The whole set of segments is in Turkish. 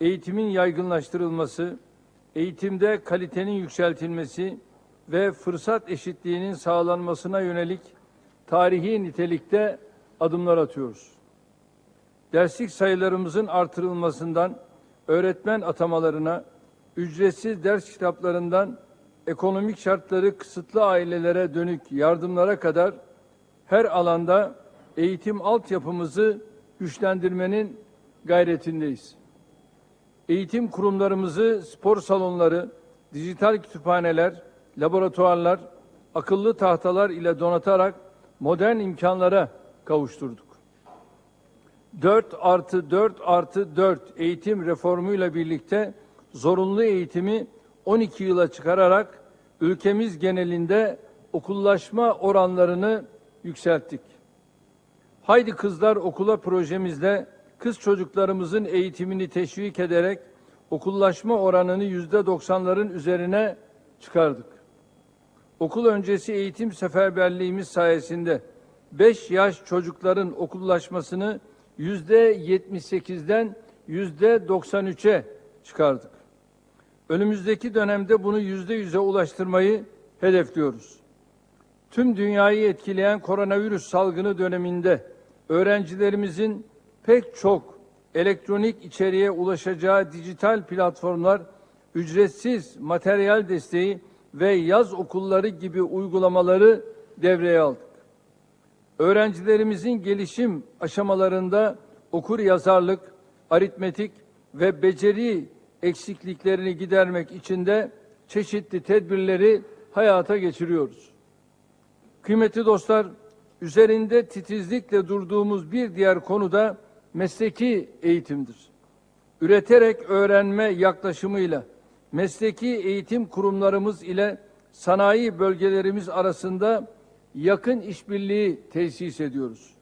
eğitimin yaygınlaştırılması, eğitimde kalitenin yükseltilmesi ve fırsat eşitliğinin sağlanmasına yönelik tarihi nitelikte adımlar atıyoruz. Derslik sayılarımızın artırılmasından öğretmen atamalarına, ücretsiz ders kitaplarından ekonomik şartları kısıtlı ailelere dönük yardımlara kadar her alanda eğitim altyapımızı güçlendirmenin gayretindeyiz. Eğitim kurumlarımızı spor salonları, dijital kütüphaneler, laboratuvarlar, akıllı tahtalar ile donatarak modern imkanlara kavuşturduk. 4 artı 4 artı 4 eğitim reformuyla birlikte zorunlu eğitimi 12 yıla çıkararak ülkemiz genelinde okullaşma oranlarını yükselttik. Haydi Kızlar Okula projemizde kız çocuklarımızın eğitimini teşvik ederek okullaşma oranını yüzde doksanların üzerine çıkardık. Okul öncesi eğitim seferberliğimiz sayesinde 5 yaş çocukların okullaşmasını yüzde 78'den yüzde 93'e çıkardık. Önümüzdeki dönemde bunu yüzde yüze ulaştırmayı hedefliyoruz. Tüm dünyayı etkileyen koronavirüs salgını döneminde öğrencilerimizin pek çok elektronik içeriğe ulaşacağı dijital platformlar, ücretsiz materyal desteği ve yaz okulları gibi uygulamaları devreye aldık. Öğrencilerimizin gelişim aşamalarında okur yazarlık, aritmetik ve beceri eksikliklerini gidermek için de çeşitli tedbirleri hayata geçiriyoruz. Kıymetli dostlar, üzerinde titizlikle durduğumuz bir diğer konu da mesleki eğitimdir. Üreterek öğrenme yaklaşımıyla mesleki eğitim kurumlarımız ile sanayi bölgelerimiz arasında yakın işbirliği tesis ediyoruz.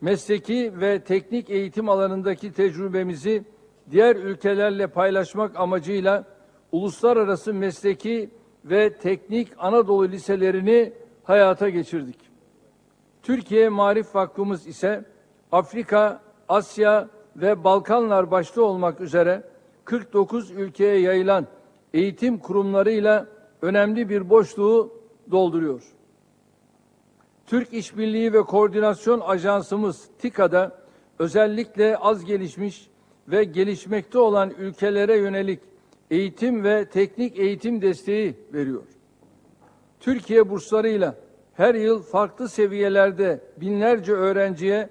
Mesleki ve teknik eğitim alanındaki tecrübemizi diğer ülkelerle paylaşmak amacıyla uluslararası mesleki ve teknik Anadolu liselerini hayata geçirdik. Türkiye Marif Vakfımız ise Afrika, Asya ve Balkanlar başta olmak üzere 49 ülkeye yayılan eğitim kurumlarıyla önemli bir boşluğu dolduruyor. Türk İşbirliği ve Koordinasyon Ajansımız TİKA'da özellikle az gelişmiş ve gelişmekte olan ülkelere yönelik eğitim ve teknik eğitim desteği veriyor. Türkiye burslarıyla her yıl farklı seviyelerde binlerce öğrenciye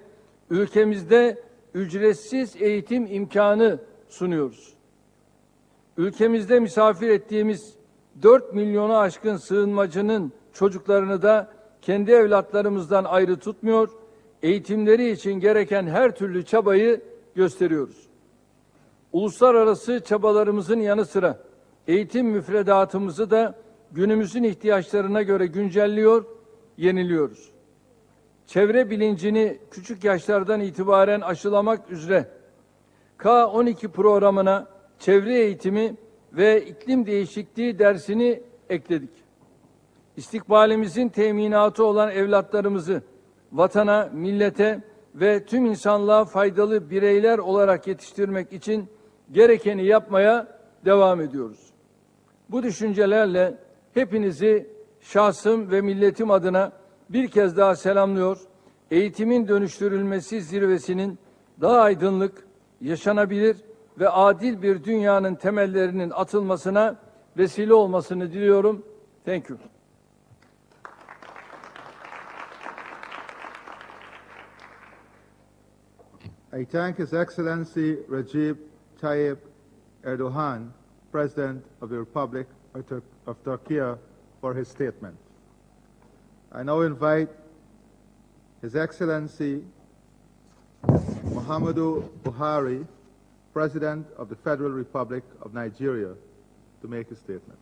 ülkemizde ücretsiz eğitim imkanı sunuyoruz. Ülkemizde misafir ettiğimiz 4 milyonu aşkın sığınmacının çocuklarını da kendi evlatlarımızdan ayrı tutmuyor, eğitimleri için gereken her türlü çabayı gösteriyoruz. Uluslararası çabalarımızın yanı sıra eğitim müfredatımızı da günümüzün ihtiyaçlarına göre güncelliyor, yeniliyoruz. Çevre bilincini küçük yaşlardan itibaren aşılamak üzere K12 programına çevre eğitimi ve iklim değişikliği dersini ekledik. İstikbalimizin teminatı olan evlatlarımızı vatana, millete ve tüm insanlığa faydalı bireyler olarak yetiştirmek için gerekeni yapmaya devam ediyoruz. Bu düşüncelerle hepinizi şahsım ve milletim adına bir kez daha selamlıyor. Eğitimin dönüştürülmesi zirvesinin daha aydınlık, yaşanabilir ve adil bir dünyanın temellerinin atılmasına vesile olmasını diliyorum. Thank you. I thank His Excellency Recep Tayyip Erdogan, President of the Republic of, Tur- of Turkey, for his statement. I now invite His Excellency Muhammadu Buhari, President of the Federal Republic of Nigeria, to make a statement.